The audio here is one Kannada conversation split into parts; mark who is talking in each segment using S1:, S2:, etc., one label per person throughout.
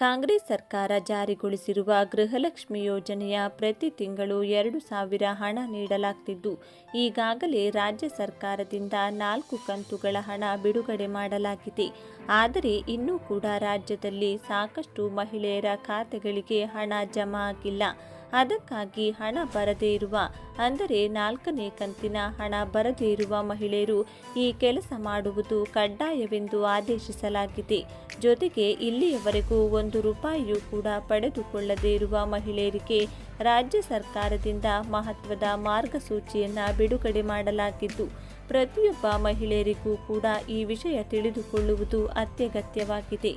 S1: ಕಾಂಗ್ರೆಸ್ ಸರ್ಕಾರ ಜಾರಿಗೊಳಿಸಿರುವ ಗೃಹಲಕ್ಷ್ಮಿ ಯೋಜನೆಯ ಪ್ರತಿ ತಿಂಗಳು ಎರಡು ಸಾವಿರ ಹಣ ನೀಡಲಾಗ್ತಿದ್ದು, ಈಗಾಗಲೇ ರಾಜ್ಯ ಸರ್ಕಾರದಿಂದ ನಾಲ್ಕು ಕಂತುಗಳ ಹಣ ಬಿಡುಗಡೆ ಮಾಡಲಾಗಿದೆ. ಆದರೆ ಇನ್ನೂ ಕೂಡ ರಾಜ್ಯದಲ್ಲಿ ಸಾಕಷ್ಟು ಮಹಿಳೆಯರ ಖಾತೆಗಳಿಗೆ ಹಣ ಜಮಾ ಆಗಿಲ್ಲ. ಅದಕ್ಕಾಗಿ ಹಣ ಬರದೇ ಇರುವ ಅಂದರೆ ನಾಲ್ಕನೇ ಕಂತಿನ ಹಣ ಬರದೇ ಇರುವ ಮಹಿಳೆಯರು ಈ ಕೆಲಸ ಮಾಡುವುದು ಕಡ್ಡಾಯವೆಂದು ಆದೇಶಿಸಲಾಗಿದೆ. ಜೊತೆಗೆ ಇಲ್ಲಿಯವರೆಗೂ ಒಂದು ರೂಪಾಯಿಯೂ ಕೂಡ ಪಡೆದುಕೊಳ್ಳದೇ ಇರುವ ಮಹಿಳೆಯರಿಗೆ ರಾಜ್ಯ ಸರ್ಕಾರದಿಂದ ಮಹತ್ವದ ಮಾರ್ಗಸೂಚಿಯನ್ನು ಬಿಡುಗಡೆ ಮಾಡಲಾಗಿದ್ದು, ಪ್ರತಿಯೊಬ್ಬ ಮಹಿಳೆಯರಿಗೂ ಕೂಡ ಈ ವಿಷಯ ತಿಳಿದುಕೊಳ್ಳುವುದು ಅತ್ಯಗತ್ಯವಾಗಿದೆ.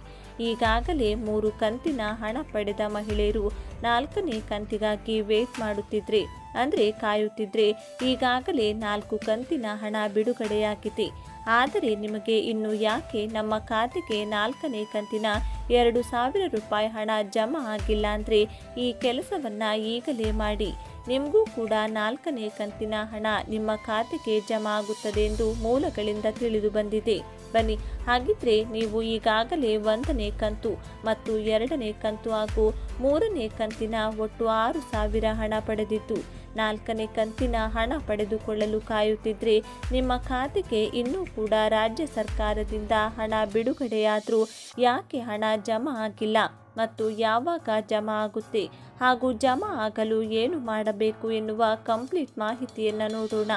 S1: ಈಗಾಗಲೇ ಮೂರು ಕಂತಿನ ಹಣ ಪಡೆದ ಮಹಿಳೆಯರು ನಾಲ್ಕನೇ ಕಂತಿಗಾಗಿ ವೇಟ್ ಮಾಡುತ್ತಿದ್ರೆ ಅಂದರೆ ಕಾಯುತ್ತಿದ್ರೆ ಈಗಾಗಲೇ ನಾಲ್ಕು ಕಂತಿನ ಹಣ ಬಿಡುಗಡೆಯಾಗಿದೆ. ಆದರೆ ನಿಮಗೆ ಇನ್ನು ಯಾಕೆ ನಮ್ಮ ಖಾತೆಗೆ ನಾಲ್ಕನೇ ಕಂತಿನ ಎರಡು ಸಾವಿರ ರೂಪಾಯಿ ಹಣ ಜಮಾ ಆಗಿಲ್ಲ ಅಂದರೆ ಈ ಕೆಲಸವನ್ನು ಈಗಲೇ ಮಾಡಿ. ನಿಮಗೂ ಕೂಡ ನಾಲ್ಕನೇ ಕಂತಿನ ಹಣ ನಿಮ್ಮ ಖಾತೆಗೆ ಜಮಾ ಆಗುತ್ತದೆ ಎಂದು ಮೂಲಗಳಿಂದ ತಿಳಿದು ಬಂದಿದೆ. ಬನ್ನಿ, ಹಾಗಿದ್ರೆ ನೀವು ಈಗಾಗಲೇ ಒಂದನೇ ಕಂತು ಮತ್ತು ಎರಡನೇ ಕಂತು ಹಾಗೂ ಮೂರನೇ ಕಂತಿನ ಒಟ್ಟು ಆರು ಸಾವಿರ ಹಣ ಪಡೆದಿದ್ದು. ನಾಲ್ಕನೇ ಕಂತಿನ ಹಣ ಪಡೆದುಕೊಳ್ಳಲು ಕಾಯುತ್ತಿದ್ರೆ ನಿಮ್ಮ ಖಾತೆಗೆ ಇನ್ನೂ ಕೂಡ ರಾಜ್ಯ ಸರ್ಕಾರದಿಂದ ಹಣ ಬಿಡುಗಡೆಯಾದರೂ ಯಾಕೆ ಹಣ ಜಮಾ ಆಗಿಲ್ಲ ಮತ್ತು ಯಾವಾಗ ಜಮಾ ಆಗುತ್ತೆ ಹಾಗೂ ಜಮಾ ಆಗಲು ಏನು ಮಾಡಬೇಕು ಎನ್ನುವ ಕಂಪ್ಲೀಟ್ ಮಾಹಿತಿಯನ್ನು ನೋಡೋಣ.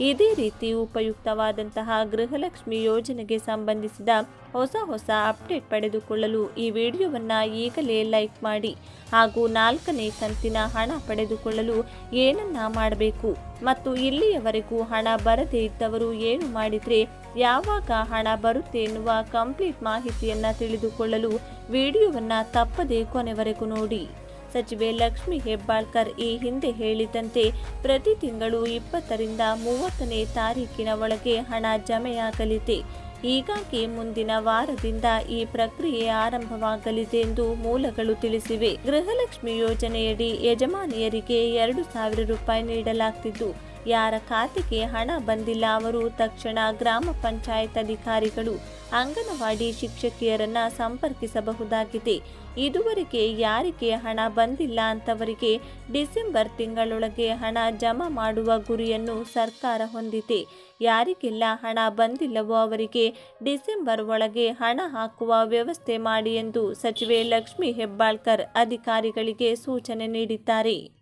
S1: ಇದೇ ರೀತಿ ಉಪಯುಕ್ತವಾದಂತಹ ಗೃಹಲಕ್ಷ್ಮಿ ಯೋಜನೆಗೆ ಸಂಬಂಧಿಸಿದ ಹೊಸ ಹೊಸ ಅಪ್ಡೇಟ್ ಪಡೆದುಕೊಳ್ಳಲು ಈ ವಿಡಿಯೋವನ್ನು ಈಗಲೇ ಲೈಕ್ ಮಾಡಿ ಹಾಗೂ ನಾಲ್ಕನೇ ಕಂತಿನ ಹಣ ಪಡೆದುಕೊಳ್ಳಲು ಏನನ್ನ ಮಾಡಬೇಕು ಮತ್ತು ಇಲ್ಲಿಯವರೆಗೂ ಹಣ ಬರದೇ ಇದ್ದವರು ಏನು ಮಾಡಿದರೆ ಯಾವಾಗ ಹಣ ಬರುತ್ತೆ ಎನ್ನುವ ಕಂಪ್ಲೀಟ್ ಮಾಹಿತಿಯನ್ನು ತಿಳಿದುಕೊಳ್ಳಲು ವಿಡಿಯೋವನ್ನು ತಪ್ಪದೇ ಕೊನೆವರೆಗೂ ನೋಡಿ. ಸಚಿವೆ ಲಕ್ಷ್ಮಿ ಹೆಬ್ಬಾಳ್ಕರ್ ಈ ಹಿಂದೆ ಹೇಳಿದಂತೆ ಪ್ರತಿ ತಿಂಗಳು ಇಪ್ಪತ್ತರಿಂದ ಮೂವತ್ತನೇ ತಾರೀಕಿನ ಒಳಗೆ ಹಣ ಜಮೆಯಾಗಲಿದೆ. ಹೀಗಾಗಿ ಮುಂದಿನ ವಾರದಿಂದ ಈ ಪ್ರಕ್ರಿಯೆ ಆರಂಭವಾಗಲಿದೆ ಎಂದು ಮೂಲಗಳು ತಿಳಿಸಿವೆ. ಗೃಹಲಕ್ಷ್ಮಿ ಯೋಜನೆಯಡಿ ಯಜಮಾನಿಯರಿಗೆ ಎರಡು ಸಾವಿರ ರೂಪಾಯಿ ನೀಡಲಾಗ್ತಿದ್ದು ಯಾರ ಖಾತೆಗೆ ಹಣ ಬಂದಿಲ್ಲ ಅವರು ತಕ್ಷಣ ಗ್ರಾಮ ಪಂಚಾಯತ್ ಅಧಿಕಾರಿಗಳು ಅಂಗನವಾಡಿ ಶಿಕ್ಷಕಿಯರನ್ನ ಸಂಪರ್ಕಿಸಬಹುದಾಗಿದೆ. ಇದುವರೆಗೆ ಯಾರಿಗೆ ಹಣ ಬಂದಿಲ್ಲ ಅಂತವರಿಗೆ ಡಿಸೆಂಬರ್ ತಿಂಗಳೊಳಗೆ ಹಣ ಜಮಾ ಮಾಡುವ ಗುರಿಯನ್ನು ಸರ್ಕಾರ ಹೊಂದಿದೆ. ಯಾರಿಗೆಲ್ಲ ಹಣ ಬಂದಿಲ್ಲವೋ ಅವರಿಗೆ ಡಿಸೆಂಬರ್ ಒಳಗೆ ಹಣ ಹಾಕುವ ವ್ಯವಸ್ಥೆ ಮಾಡಿ ಎಂದು ಸಚಿವೆ ಲಕ್ಷ್ಮಿ ಹೆಬ್ಬಾಳ್ಕರ್ ಅಧಿಕಾರಿಗಳಿಗೆ ಸೂಚನೆ ನೀಡಿದ್ದಾರೆ.